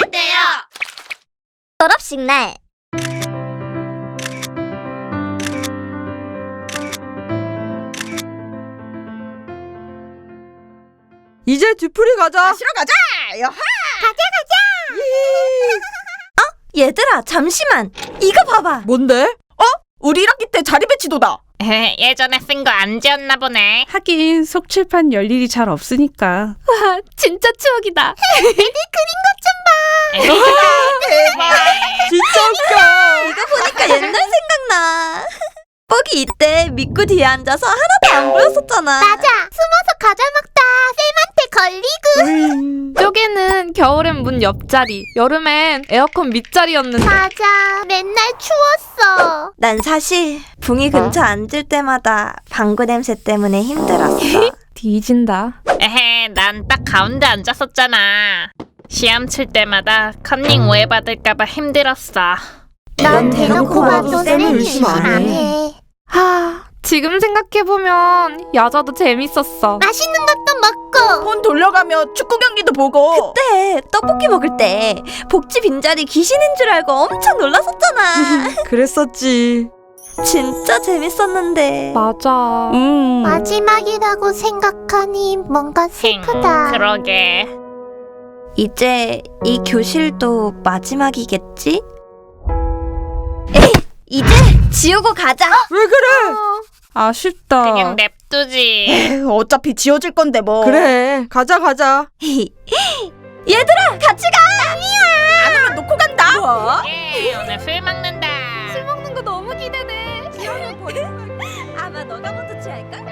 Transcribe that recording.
할 때요. 졸업식 날 이제 뒤풀이 가자. 마시러 가자. 여하. 얘들아 잠시만 이거 봐봐 뭔데? 우리 1학기 때 자리 배치도다. 예전에 쓴 거 안 지웠나 보네. 하긴 속칠판 열 일이 잘 없으니까. 진짜 추억이다 진짜 웃겨. 이거 보니까 옛날 생각나. 뻑이 이때 믿고 뒤에 앉아서 하나도 안 보였었잖아. 맞아. 숨어서 과자 먹다 쌤한테 걸리고. 쪼개는 겨울엔 문 옆자리, 여름엔 에어컨 밑자리였는데. 맞아. 맨날 추웠어. 난 사실 붕이 근처 앉을 때마다 방구 냄새 때문에 힘들었어. 뒤진다. 에헤, 난 딱 가운데 앉았었잖아. 시험 칠 때마다 컨닝 오해 받을까봐 힘들었어. 난 대놓고 봐도 쌤은 의심 안 해. 하, 지금 생각해보면 야자도 재밌었어. 맛있는 것도 먹고 폰 돌려가며 축구 경기도 보고. 그때 떡볶이 먹을 때 복지 빈자리 귀신인 줄 알고 엄청 놀랐었잖아 그랬었지. 진짜 재밌었는데 맞아. 음. 마지막이라고 생각하니 뭔가 힝, 그러게. 이제 이 교실도 마지막이겠지? 에이, 이제 지우고 가자. 아, 왜 그래? 어. 아쉽다. 그냥 냅두지. 에휴, 어차피 지워질 건데 뭐. 그래, 가자 가자. 얘들아, 같이 가. 아니야. 안 오면 놓고 간다. 뭐? 예, 오늘 술 먹는다. 먹는 거 너무 기대돼. 아마 너가 먼저 취할까?